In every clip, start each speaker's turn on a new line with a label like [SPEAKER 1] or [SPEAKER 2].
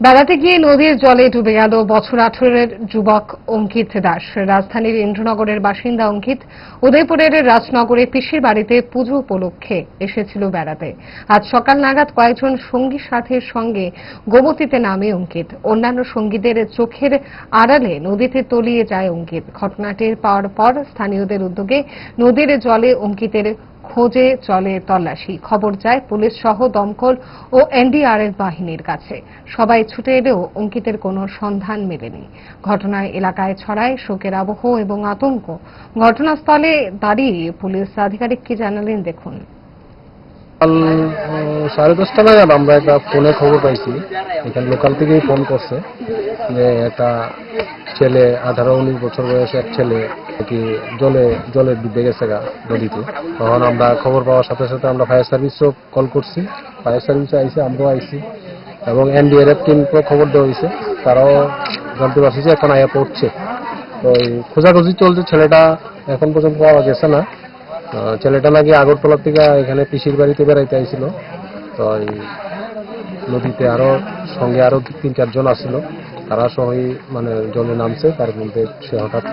[SPEAKER 1] বেড়াতে গিয়ে নদীর জলে ডুবে গেল বছর আঠারোর যুবক অঙ্কিত দাস। রাজধানীর ইন্দ্রনগরের বাসিন্দা অঙ্কিত উদয়পুরের রাজনগরে পিসির বাড়িতে পুজো উপলক্ষে এসেছিল বেড়াতে। আজ সকাল নাগাদ কয়েকজন সঙ্গী সাথীর সঙ্গে গোমতীতে নামে অঙ্কিত। অন্যান্য সঙ্গীদের চোখের আড়ালে নদীতে তলিয়ে যায় অঙ্কিত। ঘটনাটির পাওয়ার পর স্থানীয়দের উদ্যোগে নদীর জলে অঙ্কিতের খোঁজে চলে তল্লাশি। খবর যায় পুলিশ সহ দমকল ও এনডিআরএফ বাহিনীর কাছে। সবাই ছুটে এলেও অঙ্কিতের কোনো সন্ধান মেলেনি। ঘটনায় এলাকায় ছড়ায় শোকের আবহ এবং আতঙ্ক। ঘটনাস্থলে দাঁড়িয়ে পুলিশ আধিকারিক কি জানালেন দেখুন।
[SPEAKER 2] সাড়ে দশটা নাগাদ আমরা একটা ফোনে খবর পাইছি। এখানে লোকাল থেকেই ফোন করছে যে একটা ছেলে, আঠারো, উনিশ বছর বয়সে এক ছেলে কি জলে জলে ডুবে গেছে গা, নদীতে। তখন আমরা খবর পাওয়ার সাথে সাথে আমরা ফায়ার সার্ভিসও কল করছি। ফায়ার সার্ভিসও আইসে আমরাও আইসি এবং এনডিআরএফ টিমকেও খবর দেওয়া হয়েছে তারাও জানতে পারছি যে এখন আয়া পড়ছে। তো এই খোঁজাখুঁজি চলছে, ছেলেটা এখন পর্যন্ত পাওয়া গেছে না। ছেলেটা নাকি আগরতলা থেকে এখানে পিসির বাড়িতে বেড়াইতে আইছিল। তো নদীতে আরও সঙ্গে আরও তিন চারজন আসছিল তারা সবাই মানে জলে নামছে তার মধ্যে সে হঠাৎ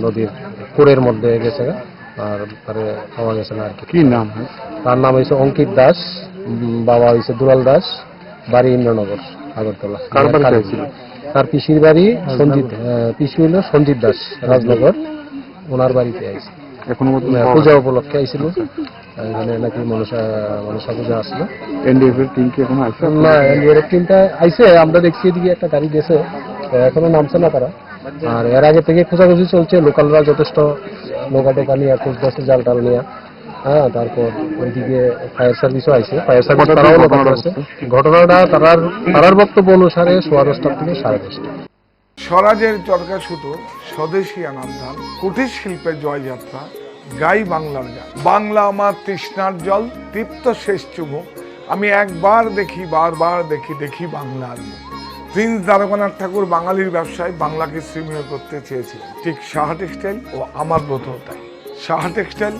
[SPEAKER 2] নদীর কোরের মধ্যে গেছে আর তারে পাওয়া গেছে না আর কি।
[SPEAKER 3] নাম?
[SPEAKER 2] তার নাম হয়েছে অঙ্কিত দাস বাবা হয়েছে দুলাল দাস বাড়ি ইন্দ্রনগর আগরতলা? তার পিসির বাড়ি সঞ্জিত পিসি হইল সঞ্জিত দাস রাজনগর। ওনার বাড়িতে আইছে। এখনও পূজা উপলক্ষে আইছিল। এখানে নাকি মনসা মনসা পূজা আসলো।
[SPEAKER 3] এনডিএফ এর টিম কি এখনও আছে?
[SPEAKER 2] না এনডিআরএফ টিমটা আইছে আমরা দেখছি এদিকে একটা গাড়ি গেছে। এখনও নামছে না তারা। আর এর আগে থেকে খোঁজাখুঁজি চলছে লোকালরা যথেষ্ট নৌকা টোকা নিয়ে খুঁজতেছে জাল টাল নিয়ে। হ্যাঁ তারপর ওইদিকে ফায়ার সার্ভিসও আইছে। ফায়ার সার্ভিস তারাও আছে ঘটনাটা তারার তারার বক্তব্য অনুসারে সোয়া দশটার থেকে সাড়ে দশটা।
[SPEAKER 4] স্বরাজের চরকা সুতো স্বদেশী আনন্দান কুটির শিল্পের জয়যাত্রা, গাই বাংলার গান। বাংলা আমার তৃষ্ণার জল, তৃপ্ত শেষ চুমুক আমি একবার দেখি, বারবার দেখি দেখি বাংলার প্রিন্স দ্বারকানাথ ঠাকুর বাঙালির ব্যবসায় বাংলাকে শ্রীময় করতে চেয়েছিলেন। ঠিক সাহা টেক্সটাইল ও আমার ব্রতও তাই। Textile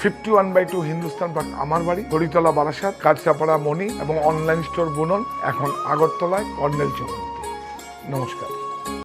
[SPEAKER 4] fifty one by two Hindustan park, আমার বাড়ি, হরিতলা বারাসাত, কাঁচরাপাড়া মণি এবং অনলাইন স্টোর বুনন, এখন আগরতলায়, কর্নেল চৌমুক্তি নমস্কার।